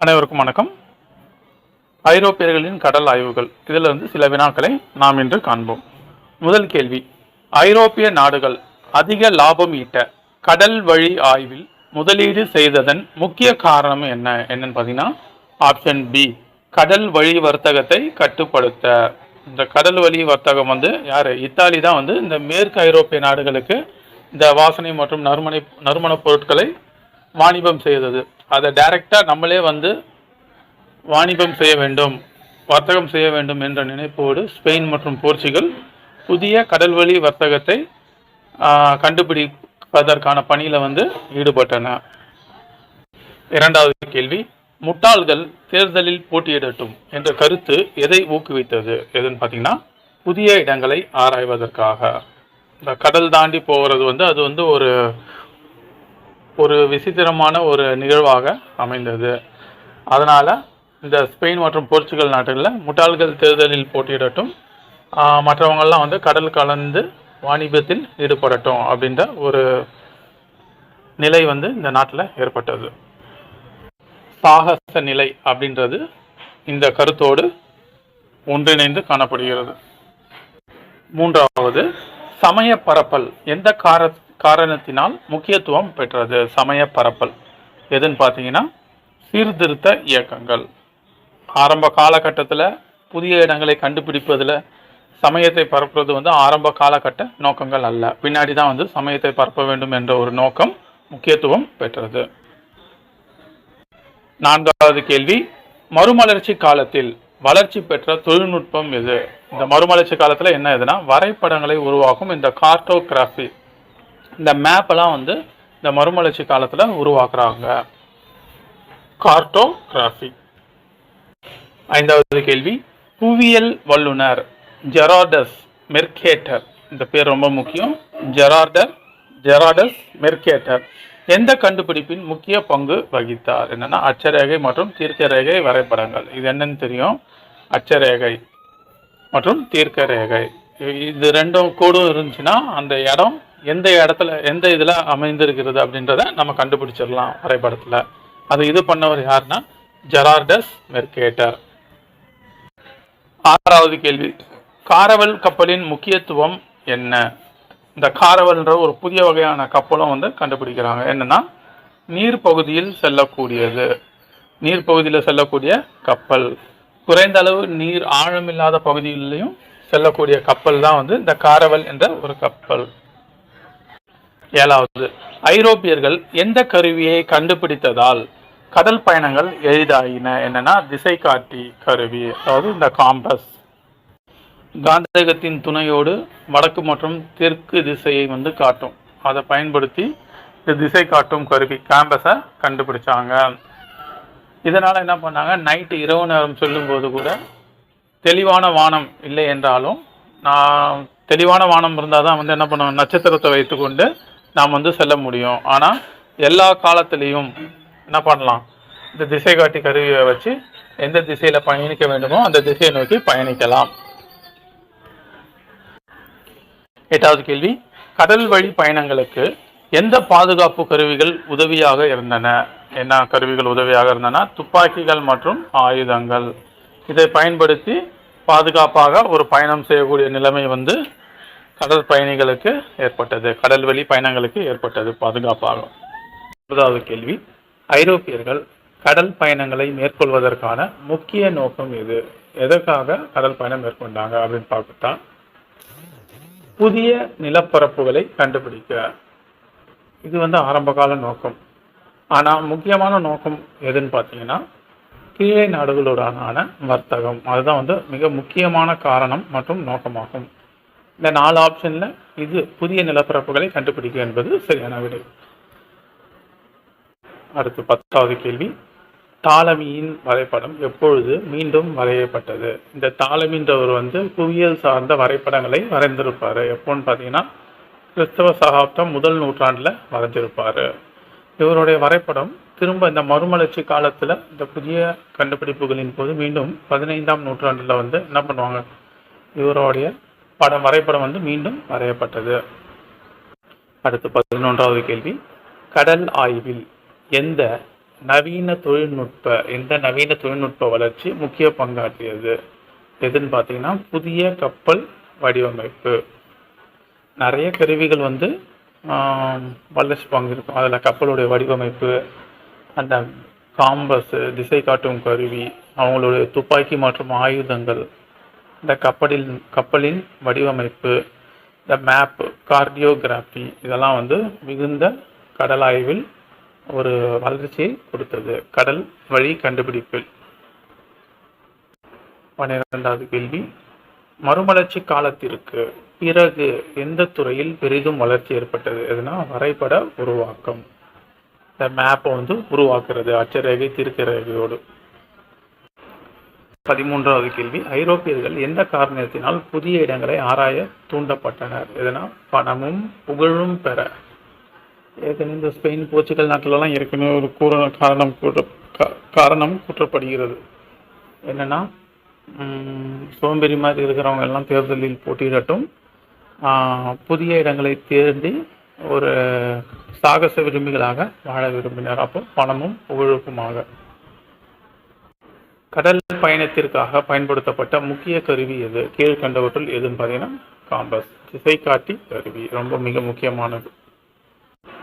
அனைவருக்கும் வணக்கம். ஐரோப்பியர்களின் கடல் ஆய்வுகள். இதில் இருந்து சில வினாக்களை நாம் இன்று காண்போம். முதல் கேள்வி. ஐரோப்பிய நாடுகள் அதிக லாபம் ஈட்ட கடல் வழி ஆய்வில் முதலீடு செய்ததன் முக்கிய காரணம் என்ன? என்னன்னு பார்த்தீங்கன்னா ஆப்ஷன் பி கடல் வழி வர்த்தகத்தை கட்டுப்படுத்த. இந்த கடல் வழி வர்த்தகம் வந்து யார்? இத்தாலி தான் வந்து இந்த மேற்கு ஐரோப்பிய நாடுகளுக்கு இந்த வாசனை மற்றும் நறுமணை நறுமணப் பொருட்களை வாணிபம் செய்தது. அதை டைரெக்டாக நம்மளே வந்து வாணிபம் செய்ய வேண்டும் வர்த்தகம் செய்ய வேண்டும் என்ற நினைப்போடு ஸ்பெயின் மற்றும் போர்ச்சுகல் புதிய கடல்வழி வர்த்தகத்தை ஆஹ், கண்டுபிடிப்பதற்கான பணியில் வந்து ஈடுபட்டன. இரண்டாவது கேள்வி முட்டாள்கள் தேர்தலில் போட்டியிடட்டும் என்ற கருத்து எதை ஊக்குவித்தது? எதுன்னு பார்த்தீங்கன்னா புதிய இடங்களை ஆராய்வதற்காக. இந்த கடல் தாண்டி போகிறது வந்து அது வந்து ஒரு ஒரு விசித்திரமான ஒரு நிகழ்வாக அமைந்தது. அதனால் இந்த ஸ்பெயின் மற்றும் போர்ச்சுகல் நாடுகளில் முட்டாள்கள் தேர்தலில் போட்டியிடட்டும் மற்றவங்கள்லாம் வந்து கடல் கலந்து வாணிபத்தில் ஈடுபடட்டும் அப்படின்ற ஒரு நிலை வந்து இந்த நாட்டில் ஏற்பட்டது. சாகச நிலை அப்படின்றது இந்த கருத்தோடு ஒன்றிணைந்து காணப்படுகிறது. மூன்றாவது சமய பரப்பல் எந்த கார காரணத்தினால் முக்கியத்துவம் பெற்றது. சமய பரப்பல். எதுன்னு பார்த்தீங்கன்னா சீர்திருத்த இயக்கங்கள். ஆரம்ப காலகட்டத்தில் புதிய இடங்களை கண்டுபிடிப்பதில் சமயத்தை பரப்புறது வந்து ஆரம்ப காலகட்ட நோக்கங்கள் அல்ல. பின்னாடி தான் வந்து சமயத்தை பரப்ப வேண்டும் என்ற ஒரு நோக்கம் முக்கியத்துவம் பெற்றது. நான்காவது கேள்வி மறுமலர்ச்சி காலத்தில் வளர்ச்சி பெற்ற தொழில்நுட்பம் எது? இந்த மறுமலர்ச்சி காலத்தில் என்ன எதுனா வரைபடங்களை உருவாக்கும் இந்த கார்டோகிராஃபி இந்த மேப்பெல்லாம் வந்து இந்த மறுமலர்ச்சி காலத்தில் உருவாக்குறாங்க. கார்டோகிராஃபி ஐந்தாவது கேள்வி. புவியியல் வல்லுனர் ஜெரார்டஸ் மெர்கேட்டர். இந்த பேர் ரொம்ப முக்கியம். ஜெரார்டர் ஜெராடஸ் மெர்கேட்டர். எந்த கண்டுபிடிப்பின் முக்கிய பங்கு வகித்தார்? என்னென்னா அச்சரேகை மற்றும் தீர்க்க ரேகை வரைபடங்கள். இது என்னன்னு தெரியும்? அச்சரேகை மற்றும் தீர்க்க ரேகை இது ரெண்டும் கூடும் இருந்துச்சுன்னா அந்த இடம் எந்த இடத்துல எந்த இதில் அமைந்திருக்கிறது அப்படின்றத நம்ம கண்டுபிடிச்சிடலாம் வரைபடத்தில். அது இது பண்ணவர் யாருன்னா ஜெரார்டஸ் மெர்கேட்டர். ஆறாவது கேள்வி. காரவல் கப்பலின் முக்கியத்துவம் என்ன? இந்த காரவல்ன்ற ஒரு புதிய வகையான கப்பலும் வந்து கண்டுபிடிக்கிறாங்க. என்னன்னா நீர் பகுதியில் செல்லக்கூடியது. நீர் பகுதியில் செல்லக்கூடிய கப்பல். குறைந்த அளவு நீர் ஆழமில்லாத பகுதிகளிலையும் செல்லக்கூடிய கப்பல் தான் வந்து இந்த காரவல் என்ற ஒரு கப்பல். ஏழாவது ஐரோப்பியர்கள் எந்த கருவியை கண்டுபிடித்ததால் கடல் பயணங்கள் எளிதாகின என்னன்னா திசை காட்டி கருவி அதாவது இந்த காம்பஸ் காந்தகத்தின் துணையோடு வடக்கு மற்றும் தெற்கு திசையை வந்து காட்டும். அதை பயன்படுத்தி இந்த திசை காட்டும் கருவி காம்பஸை கண்டுபிடிச்சாங்க. இதனால் என்ன பண்ணாங்க? நைட்டு இரவு நேரம் சொல்லும்போது கூட தெளிவான வானம் இல்லை என்றாலும் நான் தெளிவான வானம் இருந்தால் தான் வந்து என்ன பண்ணுவோம் நட்சத்திரத்தை வைத்துக்கொண்டு நாம் வந்து செல்ல முடியும். ஆனால் எல்லா காலத்துலேயும் என்ன பண்ணலாம்? இந்த திசை காட்டி கருவியை வச்சு எந்த திசையில் பயணிக்க வேண்டுமோ அந்த திசையை நோக்கி பயணிக்கலாம். எட்டாவது கேள்வி. கடல் வழி பயணங்களுக்கு எந்த பாதுகாப்பு கருவிகள் உதவியாக இருந்தன? என்ன கருவிகள் உதவியாக இருந்தன? துப்பாக்கிகள் மற்றும் ஆயுதங்கள். இதை பயன்படுத்தி பாதுகாப்பாக ஒரு பயணம் செய்யக்கூடிய நிலைமை வந்து கடல் பயணிகளுக்கு ஏற்பட்டது. கடல்வெளி பயணங்களுக்கு ஏற்பட்டது பாதுகாப்பாகும். ஒன்பதாவது கேள்வி. ஐரோப்பியர்கள் கடல் பயணங்களை மேற்கொள்வதற்கான முக்கிய நோக்கம் எது? எதற்காக கடல் பயணம் மேற்கொண்டாங்க அப்படின்னு பார்த்தா புதிய நிலப்பரப்புகளை கண்டுபிடிக்க. இது வந்து ஆரம்பகால நோக்கம். ஆனால் முக்கியமான நோக்கம் எதுன்னு பார்த்தீங்கன்னா கீழே நாடுகளுடனான வர்த்தகம். அதுதான் வந்து மிக முக்கியமான காரணம் மற்றும் நோக்கமாகும். இந்த நாலு ஆப்ஷனில் இது புதிய நிலப்பரப்புகளை கண்டுபிடிக்கும் என்பது சரியான விடை. அடுத்து பத்தாவது கேள்வி. தாளமியின் வரைபடம் எப்பொழுது மீண்டும் வரையப்பட்டது? இந்த தாளமின்றவர் வந்து புவியியல் சார்ந்த வரைபடங்களை வரைந்திருப்பார். எப்போன்னு பார்த்தீங்கன்னா கிறிஸ்தவ சகாப்தம் முதல் நூற்றாண்டில் வரைஞ்சிருப்பார் இவருடைய வரைபடம் திரும்ப இந்த மறுமலர்ச்சி காலத்தில் இந்த புதிய கண்டுபிடிப்புகளின் போது மீண்டும் பதினைந்தாம் நூற்றாண்டில் வந்து என்ன பண்ணுவாங்க? இவருடைய படம் வரைபடம் வந்து மீண்டும் வரையப்பட்டது. அடுத்து பதினொன்றாவது கேள்வி. கடல் ஆய்வில் எந்த நவீன தொழில்நுட்ப எந்த நவீன தொழில்நுட்ப வளர்ச்சி முக்கிய பங்காற்றியது? எதுன்னு பார்த்தீங்கன்னா புதிய கப்பல் வடிவமைப்பு. நிறைய கருவிகள் வந்து வளர்ச்சி பங்கு இருக்கும் அதில் கப்பலுடைய வடிவமைப்பு அந்த காம்பஸ் திசை காட்டும் கருவி அவங்களுடைய துப்பாக்கி மற்றும் ஆயுதங்கள் இந்த கப்பலில் கப்பலின் வடிவமைப்பு இந்த மேப் கார்டியோகிராஃபி இதெல்லாம் வந்து மிகுந்த கடலாய்வில் ஒரு வளர்ச்சியை கொடுத்தது. கடல் வழி கண்டுபிடிப்பில் பன்னிரெண்டாவது கேள்வி. மறுமலர்ச்சி காலத்திற்கு பிறகு எந்த துறையில் பெரிதும் வளர்ச்சி ஏற்பட்டது? எதுனா வரைபட உருவாக்கம். இந்த மேப்பை வந்து உருவாக்குறது அச்சரேகை திருக்கரேகையோடு. பதிமூன்றாவது கேள்வி. ஐரோப்பியர்கள் எந்த காரணத்தினால் புதிய இடங்களை ஆராய தூண்டப்பட்டனர்? எதனால் பணமும் புகழும் பெற. ஏற்கனவே இந்த ஸ்பெயின் போர்ச்சுகல் நாட்டிலலாம் ஏற்கனவே ஒரு கூற காரணம் கூற காரணம் கூற்றப்படுகிறது. என்னென்னா சோம்பேறி மாதிரி இருக்கிறவங்க எல்லாம் தேர்தலில் போட்டியிடட்டும். புதிய இடங்களை தேடி ஒரு சாகச விரும்பிகளாக வாழ விரும்பினர். அப்போ பணமும் புகழுக்குமாக. கடல் பயணத்திற்காக பயன்படுத்தப்பட்ட முக்கிய கருவி எது? கீழ்கண்டவற்றுள் எதுன்னு பார்த்தீங்கன்னா காம்பஸ் திசைக்காட்டி கருவி ரொம்ப மிக முக்கியமானது.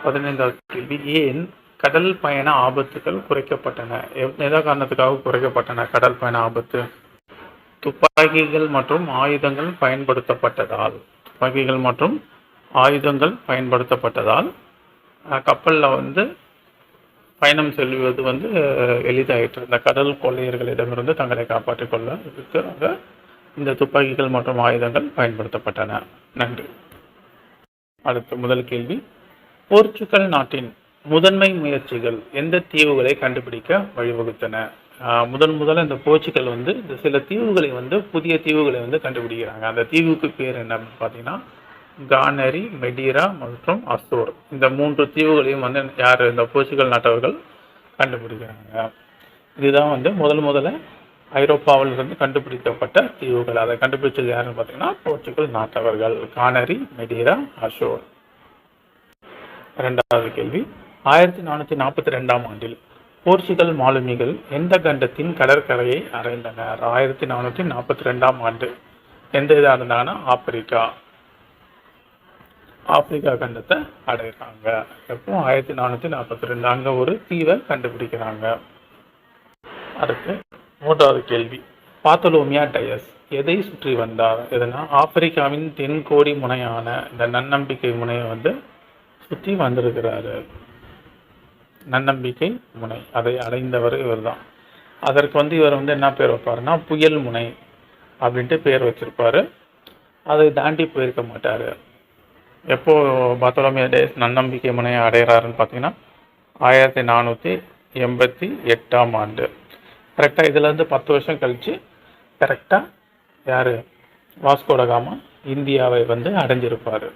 பதினைந்தாவது கேள்வி ஏன் கடல் பயண ஆபத்துகள் குறைக்கப்பட்டன? எவ்- எந்த காரணத்துக்காக குறைக்கப்பட்டன கடல் பயண ஆபத்து? துப்பாக்கிகள் மற்றும் ஆயுதங்கள் பயன்படுத்தப்பட்டதால். துப்பாக்கிகள் மற்றும் ஆயுதங்கள் பயன்படுத்தப்பட்டதால். கப்பலில் வந்து பயணம் செல்வது வந்து எளிதாயிற்று. இந்த கடல் கொள்ளையர்களிடமிருந்து தங்களை காப்பாற்றிக் கொள்ள இந்த துப்பாக்கிகள் மற்றும் ஆயுதங்கள் பயன்படுத்தப்பட்டன. நன்றி. அடுத்த முதல் கேள்வி. போர்ச்சுகல் நாட்டின் முதன்மை முயற்சிகள் எந்த தீவுகளை கண்டுபிடிக்க வழிவகுத்தன? முதன் முதல்ல இந்த போர்ச்சுகல் வந்து இந்த சில தீவுகளை வந்து புதிய தீவுகளை வந்து கண்டுபிடிக்கிறாங்க. அந்த தீவுக்கு பேர் என்ன அப்படின்னு பார்த்தீங்கன்னா கானரி மெடீரா மற்றும் அசோர். இந்த மூன்று தீவுகளையும் வந்து யார் இந்த போர்ச்சுகல் நாட்டவர்கள் கண்டுபிடிக்கிறாங்க. இதுதான் வந்து முதல் முதல்ல ஐரோப்பாவில் இருந்து கண்டுபிடிக்கப்பட்ட தீவுகள். அதை கண்டுபிடிச்சது யாருன்னு பார்த்தீங்கன்னா போர்ச்சுகல் நாட்டவர்கள். Canary Madeira Azores. இரண்டாவது கேள்வி. ஆயிரத்தி நானூற்றி நாற்பத்தி ரெண்டாம் ஆண்டில் போர்ச்சுகல் மாலுமிகள் எந்த கண்டத்தின் கடற்கரையை அடைந்தனர்? ஆயிரத்தி நானூற்றி நாற்பத்தி ரெண்டாம் ஆண்டு எந்த இதாக இருந்தாங்கன்னா ஆப்பிரிக்கா. ஆப்பிரிக்கா கண்டத்தை அடைகிறாங்க எப்போ ஆயிரத்தி நானூற்றி நாற்பத்தி ரெண்டு அங்கே ஒரு தீவை கண்டுபிடிக்கிறாங்க. அடுத்து மூன்றாவது கேள்வி. பாத்தலோமியா டயஸ் எதை சுற்றி வந்தார்? எதுனா ஆப்பிரிக்காவின் தென்கோடி முனையான இந்த நன்னம்பிக்கை முனையை வந்து சுற்றி வந்திருக்கிறாரு. நன்னம்பிக்கை முனை. அதை அடைந்தவர் இவர்தான். அதற்கு வந்து இவர் வந்து என்ன பேர் வைப்பாருன்னா புயல் முனை அப்படின்ட்டு பேர் வச்சிருப்பாரு. அதை தாண்டி போயிருக்க மாட்டார். எப்போ பாத்தலோமியா டேஸ் நன்னம்பிக்கை முனையை அடைகிறாருன்னு பார்த்தீங்கன்னா ஆயிரத்தி நானூற்றி எண்பத்தி எட்டாம் ஆண்டு. கரெக்டாக இதுலேருந்து பத்து வருஷம் கழிச்சு கரெக்டாக யார்? வாஸ்கோடகாமா இந்தியாவை வந்து அடைஞ்சிருப்பார்.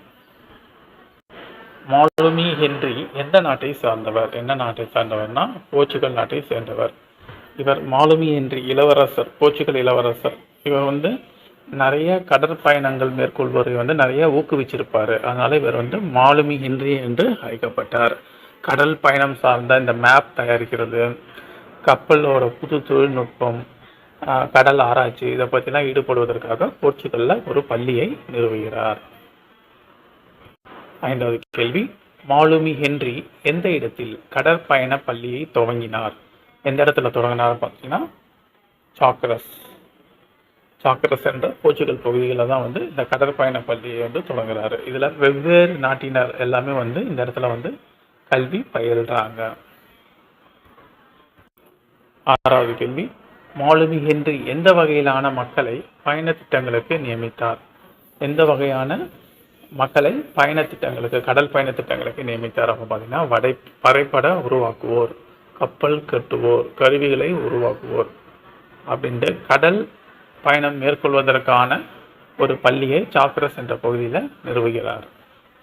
மாலுமி ஹென்றி எந்த நாட்டை சார்ந்தவர்? என்ன நாட்டை சார்ந்தவர்னா போர்ச்சுகல் நாட்டை சேர்ந்தவர். இவர் மாலுமி ஹென்றி இளவரசர் போர்ச்சுகல் இளவரசர். இவர் வந்து நிறைய கடற்பயணங்கள் மேற்கொள்வதை வந்து நிறைய ஊக்குவிச்சிருப்பார். அதனால இவர் வந்து மாலுமி ஹென்றி என்று அழைக்கப்பட்டார். கடல் பயணம் சார்ந்த இந்த மேப் தயாரிக்கிறது கப்பலோட புது தொழில்நுட்பம் கடல் ஆராய்ச்சி இதை பற்றிலாம் ஈடுபடுவதற்காக போர்ச்சுகல்ல ஒரு பள்ளியை நிறுவுகிறார். ஐந்தாவது கேள்வி மாலுமி ஹென்றி எந்த இடத்தில் கடற்பயண பள்ளியை துவங்கினார்? எந்த இடத்துல தொடங்கினார் பார்த்தீங்கன்னா சாக்ரஸ். சாக்கரை சென்ற போர்ச்சுகல் பகுதிகளில் தான் வந்து இந்த கடற்பயண பள்ளியை வந்து தொடங்குறாரு. இதில் வெவ்வேறு நாட்டினர் எல்லாமே வந்து இந்த இடத்துல வந்து கல்வி பயில்றாங்க. ஆறாவது கேள்வி மாலுமி ஹென்றி எந்த வகையிலான மக்களை பயண திட்டங்களுக்கு நியமித்தார்? எந்த வகையான மக்களை பயண திட்டங்களுக்கு கடல் பயண திட்டங்களுக்கு நியமித்தார்? அப்போ பார்த்தீங்கன்னா வடை வரைபட உருவாக்குவோர் கப்பல் கட்டுவோர் கருவிகளை உருவாக்குவோர் அப்படின்ட்டு கடல் பயணம் மேற்கொள்வதற்கான ஒரு பள்ளியை சாக்ரஸ் என்ற பகுதியில் நிறுவுகிறார்.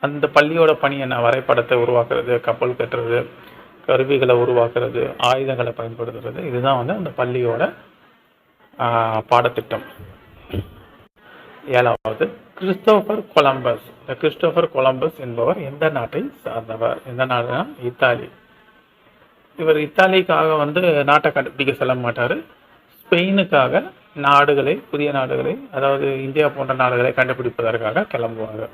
அந்த பள்ளியோட பணி என்ன? வரைபடத்தை உருவாக்குறது கப்பல் கட்டுறது கருவிகளை உருவாக்குறது ஆயுதங்களை பயன்படுத்துறது. இதுதான் வந்து அந்த பள்ளியோட பாடத்திட்டம். ஏழாவது கிறிஸ்டோபர் கொலம்பஸ். இந்த கிறிஸ்டோபர் கொலம்பஸ் என்பவர் எந்த நாட்டை சார்ந்தவர்? எந்த நாடுனா இத்தாலி. இவர் இத்தாலிக்காக வந்து நாட்டை கண்டுபிடிக்க செல்ல மாட்டார். ஸ்பெயினுக்காக நாடுகளை புதிய நாடுகளை அதாவது இந்தியா போன்ற நாடுகளை கண்டுபிடிப்பதற்காக கிளம்புவாங்க.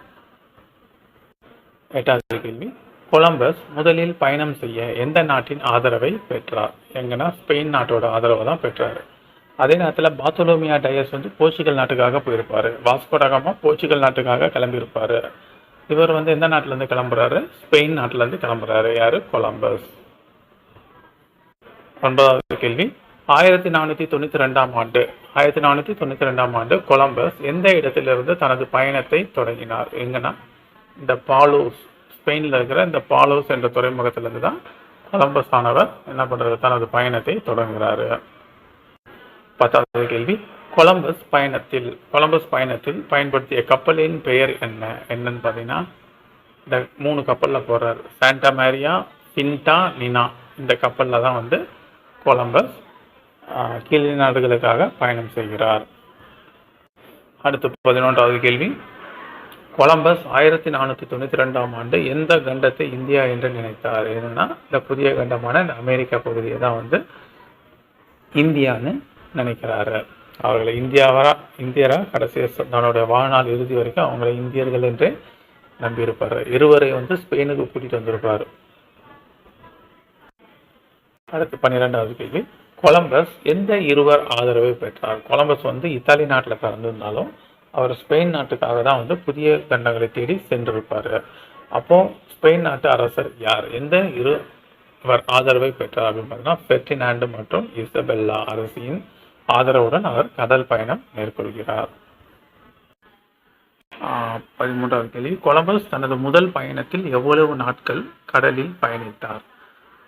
எட்டாவது கேள்வி. கொலம்பஸ் முதலில் பயணம் செய்ய எந்த நாட்டின் ஆதரவை பெற்றார்? எங்கன்னா ஸ்பெயின் நாட்டோட ஆதரவை தான் பெற்றார். அதே நேரத்தில் பாத்தோலோமியா டயஸ் வந்து போர்ச்சுகல் நாட்டுக்காக போயிருப்பார். வாஸ்கோடகமாக போர்ச்சுகல் நாட்டுக்காக கிளம்பியிருப்பார். இவர் வந்து எந்த நாட்டிலேருந்து கிளம்புறாரு? ஸ்பெயின் நாட்டிலேருந்து கிளம்புறாரு. யார்? கொலம்பஸ். ஒன்பதாவது கேள்வி. ஆயிரத்தி நானூற்றி தொண்ணூற்றி ரெண்டாம் ஆண்டு. ஆயிரத்தி நானூற்றி தொண்ணூற்றி ரெண்டாம் ஆண்டு கொலம்பஸ் எந்த இடத்திலிருந்து தனது பயணத்தை தொடங்கினார்? எங்கன்னா இந்த பாலோஸ் ஸ்பெயினில் இருக்கிற இந்த பாலோஸ் என்ற துறைமுகத்திலிருந்து தான் கொலம்பஸ் ஆனவர் என்ன பண்ணுறது தனது பயணத்தை தொடங்குகிறாரு பத்தாவது கேள்வி. கொலம்பஸ் பயணத்தில் கொலம்பஸ் பயணத்தில் பயன்படுத்திய கப்பலின் பெயர் என்ன? என்னன்னு பார்த்தீங்கன்னா இந்த மூணு கப்பலில் போடுறார் சாண்டா மேரியா பின்டா நினா. இந்த கப்பலில் தான் வந்து கொலம்பஸ் கீழ் நாடுகளுக்காக பயணம் செய்கிறார். அடுத்து பதினொன்றாவது கேள்வி. கொலம்பஸ் ஆயிரத்தி நானூற்றி தொண்ணூற்றி ரெண்டாம் ஆண்டு எந்த கண்டத்தை இந்தியா என்று நினைத்தார்? என்னன்னா இந்த புதிய கண்டமான இந்த அமெரிக்கா பகுதியை தான் வந்து இந்தியான்னு நினைக்கிறாரு. அவர்களை இந்தியாவரா இந்தியரா கடைசி தன்னுடைய வாழ்நாள் இறுதி வரைக்கும் அவங்களை இந்தியர்கள் என்றே நம்பியிருப்பார். இருவரை வந்து ஸ்பெயினுக்கு கூட்டிட்டு வந்திருப்பார். அடுத்து பன்னிரெண்டாவது கேள்வி. கொலம்பஸ் எந்த இருவர் ஆதரவை பெற்றார்? கொலம்பஸ் வந்து இத்தாலி நாட்டில் பிறந்திருந்தாலும் அவர் ஸ்பெயின் நாட்டுக்காக தான் வந்து புதிய கண்டங்களை தேடி சென்றிருப்பார். அப்போ ஸ்பெயின் நாட்டு அரசர் யார்? எந்த இரு அவர் ஆதரவை பெற்றார் அப்படின்னு பார்த்தீங்கன்னா ஃபெர்டினாண்டு மற்றும் இசபெல்லா அரசியின் ஆதரவுடன் அவர் கடல் பயணம் மேற்கொள்கிறார். பதிமூன்றாவது கேள்வி. கொலம்பஸ் தனது முதல் பயணத்தில் எவ்வளவு நாட்கள் கடலில் பயணித்தார்?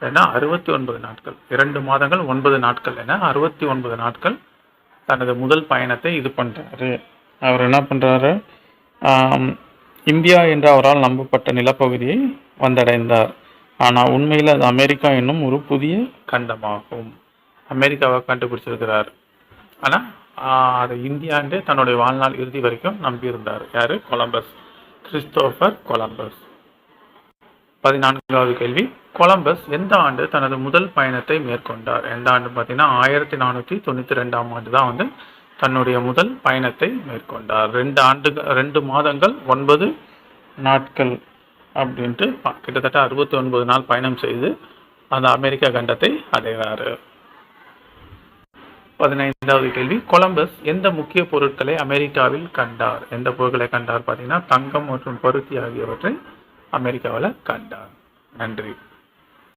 ஏன்னா அறுபத்தி ஒன்பது நாட்கள். இரண்டு மாதங்கள் ஒன்பது நாட்கள் என அறுபத்தி ஒன்பது நாட்கள் தனது முதல் பயணத்தை இது பண்ணுறாரு அவர் என்ன பண்ணுறாரு இந்தியா என்று அவரால் நம்பப்பட்ட நிலப்பகுதியை வந்தடைந்தார். ஆனால் உண்மையில் அது அமெரிக்கா என்னும் ஒரு புதிய கண்டமாகும். அமெரிக்காவை கண்டுபிடிச்சிருக்கிறார். ஆனால் அது இந்தியாண்டே தன்னுடைய வாழ்நாள் இறுதி வரைக்கும் நம்பியிருந்தார். யார்? கொலம்பஸ். Christopher Columbus. பதினான்காவது கேள்வி. கொலம்பஸ் எந்த ஆண்டு தனது முதல் பயணத்தை மேற்கொண்டார்? எந்த ஆண்டு பார்த்தீங்கன்னா ஆயிரத்தி நானூற்றி தொண்ணூற்றி ரெண்டாம் ஆண்டு தான் வந்து தன்னுடைய முதல் பயணத்தை மேற்கொண்டார். ரெண்டு ஆண்டு ரெண்டு மாதங்கள் ஒன்பது நாட்கள் அப்படின்ட்டு கிட்டத்தட்ட அறுபத்தி ஒன்பது நாள் பயணம் செய்து அந்த அமெரிக்க கண்டத்தை அடைவார் பதினைந்தாவது கேள்வி. கொலம்பஸ் எந்த முக்கிய பொருட்களை அமெரிக்காவில் கண்டார்? எந்த பொருட்களை கண்டார்? பார்த்தீங்கன்னா தங்கம் மற்றும் பருத்தி ஆகியவற்றை அமெரிக்காவில் கண்டார். நன்றி.